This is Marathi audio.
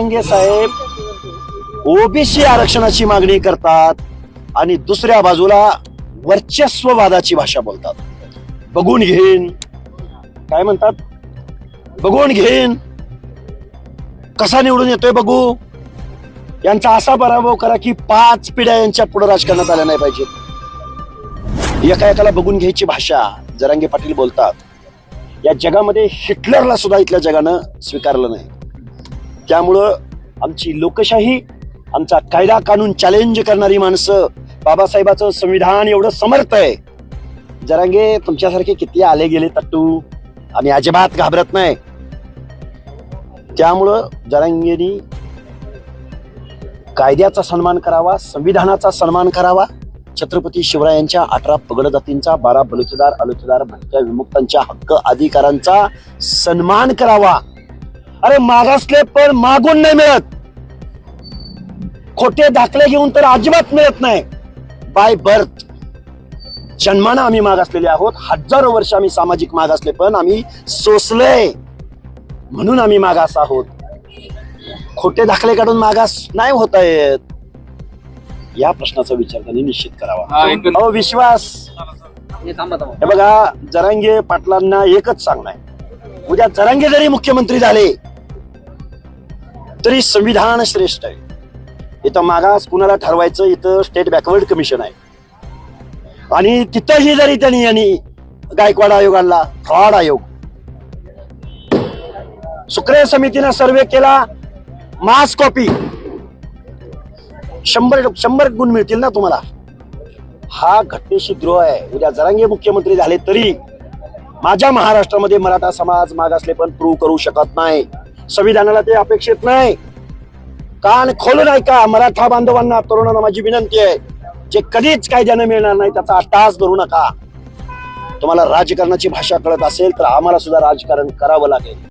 जरांगे साहेब ओबीसी आरक्षणाची मागणी करतात आणि दुसऱ्या बाजूला वर्चस्ववादाची भाषा बोलतात. बघून घेईन. काय म्हणतात? बघून घेईन. कसा निवडून येतोय बघू. यांचा असा पराभव करा की पाच पिढ्या यांच्या पुढे राजकारणात आल्या नाही पाहिजे एका एकाला बघून घ्यायची भाषा जरांगे पाटील बोलतात. या जगामध्ये हिटलरला सुद्धा इथल्या जगानं स्वीकारलं नाही. त्यामुळं आमची लोकशाही आमचा कायदा कानून चॅलेंज करणारी माणसं बाबासाहेबाचं संविधान एवढं समर्थ आहे. जरांगे तुमच्यासारखे किती आले गेले तट्टू? आम्ही अजिबात घाबरत नाही. त्यामुळं जरांगेनी कायद्याचा सन्मान करावा संविधानाचा सन्मान करावा. छत्रपती शिवरायांच्या अठरा पगड जातींचा बारा बलुतेदार अलुतेदार भटक्या विमुक्तांच्या हक्क अधिकारांचा सन्मान करावा. अरे मागासले पण मागून नाही मिळत. खोटे दाखले घेऊन तर अजिबात मिळत नाही. By birth. जन्मानं आम्ही मागासलेले आहोत. हजारो वर्ष आम्ही सामाजिक मागासले पण आम्ही सोसले. म्हणून आम्ही मागास आहोत. खोटे दाखले काढून मागास नाही होता येत. या प्रश्नाचा विचार त्यांनी निश्चित करावा. अहो विश्वास. हे बघा जरांगे पाटलांना एकच सांगणार उद्या जरांगे जरी मुख्यमंत्री झाले तरी संविधान श्रेष्ठ आहे. इथं मागास कुणाला ठरवायचं इथं स्टेट बॅकवर्ड कमिशन आहे. आणि तिथंही जरी त्यांनी यांनी गायकवाड आयोग आणला फ्रॉड आयोग. सुक्रे समितीनं सर्वे केला मास कॉपी शंभर शंभर गुण मिळतील ना तुम्हाला? हा घटनेशी द्रोह आहे. उद्या जरांगे मुख्यमंत्री झाले तरी माझ्या महाराष्ट्रामध्ये मराठा समाज मागासले पण प्रूव्ह करू शकत नाही. संविधानाला ते अपेक्षित नाही. कान खोलून ऐका मराठा बांधवांना तरुणांना माझी विनंती आहे जे कधीच कायद्यानं मिळणार नाही त्याचा अट्टास धरू नका. तुम्हाला राजकारणाची भाषा कळत असेल तर आम्हाला सुद्धा राजकारण करावं लागेल.